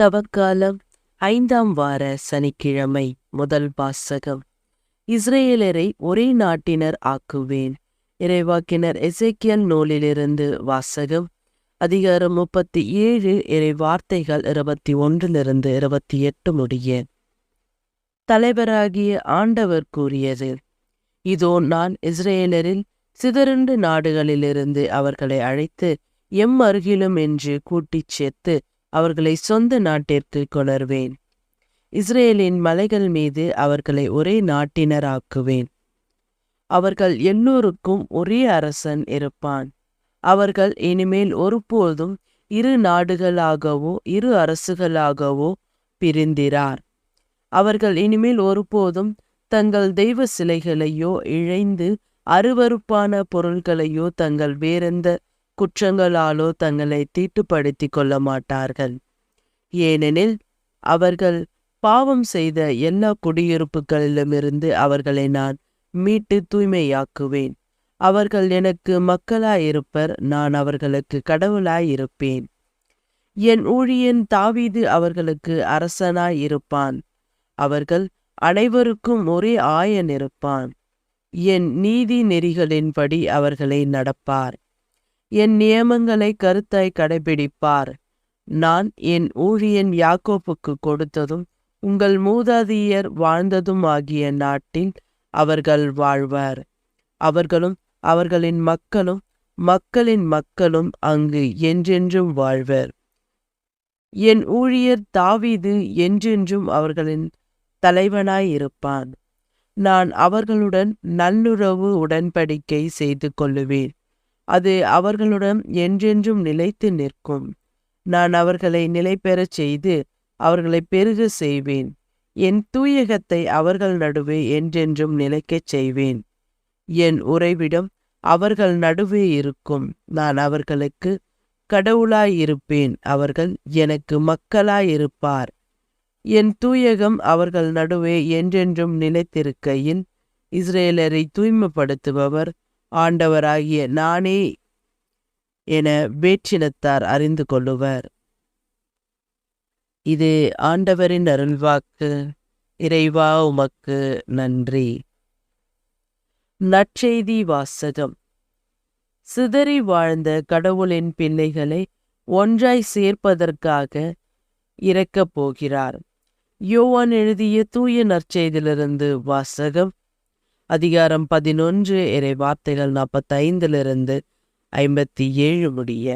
தவக்காலம் ஐந்தாம் வார சனிக்கிழமை முதல் வாசகம் இஸ்ரேலரை ஒரே நாட்டினர் ஆக்குவேன். இறைவாக்கினர் எசேக்கியல் நூலிலிருந்து வாசகம். அதிகாரம் முப்பத்தி ஏழு இறை வார்த்தைகள் இருபத்தி ஒன்றிலிருந்து இருபத்தி எட்டு முடிய. தலைவராகிய ஆண்டவர் கூறியது இதோ நான் இஸ்ரேலரில் சிதறுண்டு நாடுகளிலிருந்து அவர்களை அழைத்து எம் அருகிலும் என்று கூட்டிச் சேர்த்து அவர்களை சொந்த நாட்டிற்கு கொணர்வேன். இஸ்ரேலின் மலைகள் மீது அவர்களை ஒரே நாட்டினராக்குவேன். அவர்கள் எல்லோருக்கும் ஒரே அரசன் இருப்பான். அவர்கள் இனிமேல் ஒருபோதும் இரு நாடுகளாகவோ இரு அரசுகளாகவோ பிரிந்திரார். அவர்கள் இனிமேல் ஒருபோதும் தங்கள் தெய்வ சிலைகளையோ இழைந்து அருவருப்பான பொருள்களையோ தங்கள் வேறெந்த குற்றங்களாலோ தங்களை தீட்டுப்படுத்திக் கொள்ள மாட்டார்கள் ஏனெனில் அவர்கள் பாவம் செய்த எல்லா குடியிருப்புகளிலுமிருந்து அவர்களை நான் மீட்டு தூய்மையாக்குவேன். அவர்கள் எனக்கு மக்களாயிருப்பர் நான் அவர்களுக்கு கடவுளாயிருப்பேன். என் ஊழியன் தாவீது அவர்களுக்கு அரசனாயிருப்பான். அவர்கள் அனைவருக்கும் ஒரே ஆயன் இருப்பான். என் நீதி நெறிகளின்படி அவர்களை நடப்பார். என் நியமங்களை கருத்தாய் கடைபிடிப்பார். நான் என் ஊழியன் யாக்கோப்புக்கு கொடுத்ததும் உங்கள் மூதாதியர் வாழ்ந்ததும் ஆகிய நாட்டில் அவர்கள் வாழ்வர். அவர்களும் அவர்களின் மக்களும் மக்களின் மக்களும் அங்கு என்றென்றும் வாழ்வர். என் ஊழியர் தாவீது என்றென்றும் அவர்களின் தலைவனாயிருப்பான் நான் அவர்களுடன் நல்லுறவு உடன்படிக்கை செய்து கொள்ளுவேன். அது அவர்களுடன் என்றென்றும் நிலைத்து நிற்கும். நான் அவர்களை நிலை பெறச் செய்து அவர்களை பெருக செய்வேன். என் தூயகத்தை அவர்கள் நடுவே என்றென்றும் நிலைக்கச் செய்வேன். என் உறைவிடம் அவர்கள் நடுவே இருக்கும். நான் அவர்களுக்கு கடவுளாயிருப்பேன். அவர்கள் எனக்கு மக்களாயிருப்பார். என் தூயகம் அவர்கள் நடுவே என்றென்றும் நிலைத்திருக்கையில் இஸ்ரேலரை தூய்மைப்படுத்துபவர் ஆண்டவராகிய நானே என வேற்றினத்தார் அறிந்து கொள்ளுவர். இது ஆண்டவரின் அருள்வாக்கு. இறைவா உமக்கு நன்றி. நற்செய்தி வாசகம். சிதறி வாழ்ந்த கடவுளின் பிள்ளைகளை ஒன்றாய் சேர்ப்பதற்காக இறக்கப் போகிறார். யோவான் எழுதிய தூய நற்செய்திலிருந்து வாசகம் அதிகாரம் பதினொன்று இறை வார்த்தைகள் நாற்பத்தைந்திலிருந்து ஐம்பத்தி ஏழு முடிய.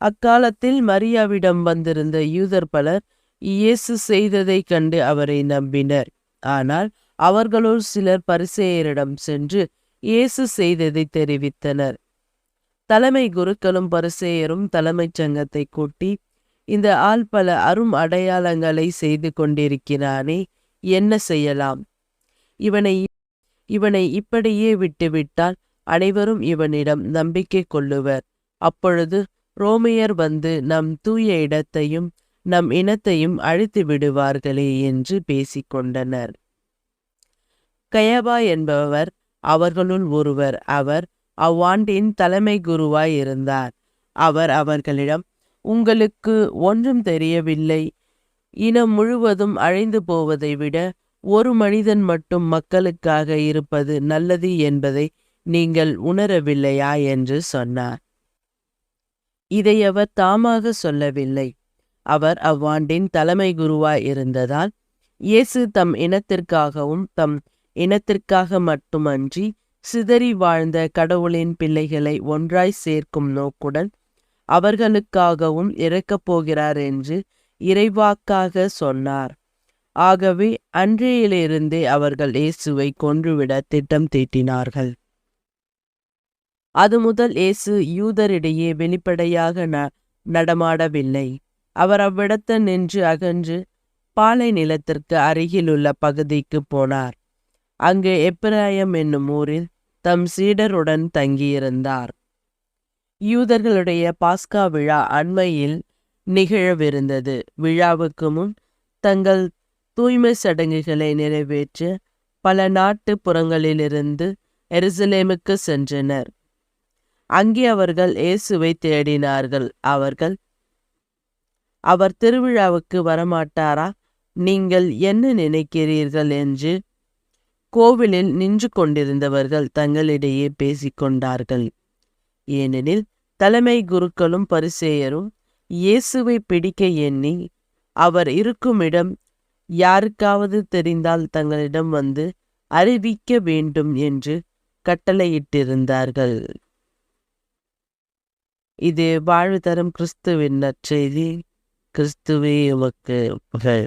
அக்காலத்தில் மரியாவிடம் வந்திருந்த யூதர் பலர் இயேசு செய்ததைக் கண்டு அவரை நம்பினர். ஆனால் அவர்களுள் சிலர் பரிசேயரிடம் சென்று இயேசு செய்ததை தெரிவித்தனர். தலைமை குருக்களும் பரிசேயரும் தலைமைச் சங்கத்தை கூட்டி இந்த ஆள் பல அரும் அடையாளங்களை செய்து கொண்டிருக்கிறானே என்ன செய்யலாம்? இவனை இவனை இப்படியே விட்டுவிட்டால் அனைவரும் இவனிடம் நம்பிக்கை கொள்ளுவர். அப்பொழுது ரோமையர் வந்து நம் தூய இடத்தையும் நம் இனத்தையும் அழித்து விடுவார்களே என்று பேசிக்கொண்டனர். கயபா என்பவர் அவர்களுள் ஒருவர். அவர் அவ்வாண்டின் தலைமை குருவாய் இருந்தார். அவர் அவர்களிடம் உங்களுக்கு ஒன்றும் தெரியவில்லை. இனம் முழுவதும் அழிந்து போவதை விட ஒரு மனிதன் மட்டும் மக்களுக்காக இருப்பது நல்லது என்பதை நீங்கள் உணரவில்லையா என்று சொன்னார். இதை அவர் தாமாக சொல்லவில்லை. அவர் அவ்வாண்டின் தலைமை குருவாய் இருந்ததால் இயேசு தம் இனத்திற்காகவும் தம் இனத்திற்காக மட்டுமன்றி சிதறி வாழ்ந்த கடவுளின் பிள்ளைகளை ஒன்றாய் சேர்க்கும் நோக்குடன் அவர்களுக்காகவும் இறக்கப் போகிறார் என்று இறைவாக்காக சொன்னார். ஆகவே அன்றையிலிருந்தே அவர்கள் இயேசுவை கொன்றுவிட திட்டம் தீட்டினார்கள். அது முதல் இயேசு யூதரிடையே வெளிப்படையாக ந நடமாடவில்லை. அவர் அவ்விடத்து நின்று அகன்று பாலை நிலத்திற்கு அருகிலுள்ள பகுதிக்கு போனார். அங்கு எப்பிராயம் என்னும் ஊரில் தம் சீடருடன் தங்கியிருந்தார். யூதர்களுடைய பாஸ்கா விழா அண்மையில் நிகழவிருந்தது. விழாவுக்கு முன் தங்கள் தூய்மை சடங்குகளை நிறைவேற்ற பல நாட்டு புறங்களிலிருந்து எருசலேமுக்கு சென்றனர். அங்கே அவர்கள் இயேசுவை தேடினார்கள். அவர்கள் அவர் திருவிழாவுக்கு வரமாட்டாரா? நீங்கள் என்ன நினைக்கிறீர்கள்? என்று கோவிலில் நின்று கொண்டிருந்தவர்கள் தங்களிடையே பேசிக்கொண்டார்கள் ஏனெனில் தலைமை குருக்களும் பரிசேயரும் இயேசுவை பிடிக்க எண்ணி அவர் இருக்குமிடம் யாருக்காவது தெரிந்தால் தங்களிடம் வந்து அறிவிக்க வேண்டும் என்று கட்டளையிட்டிருந்தார்கள். இது வாழ்வு தரும் கிறிஸ்துவின் நற்செய்தி. கிறிஸ்துவே உமக்கு புகழ்.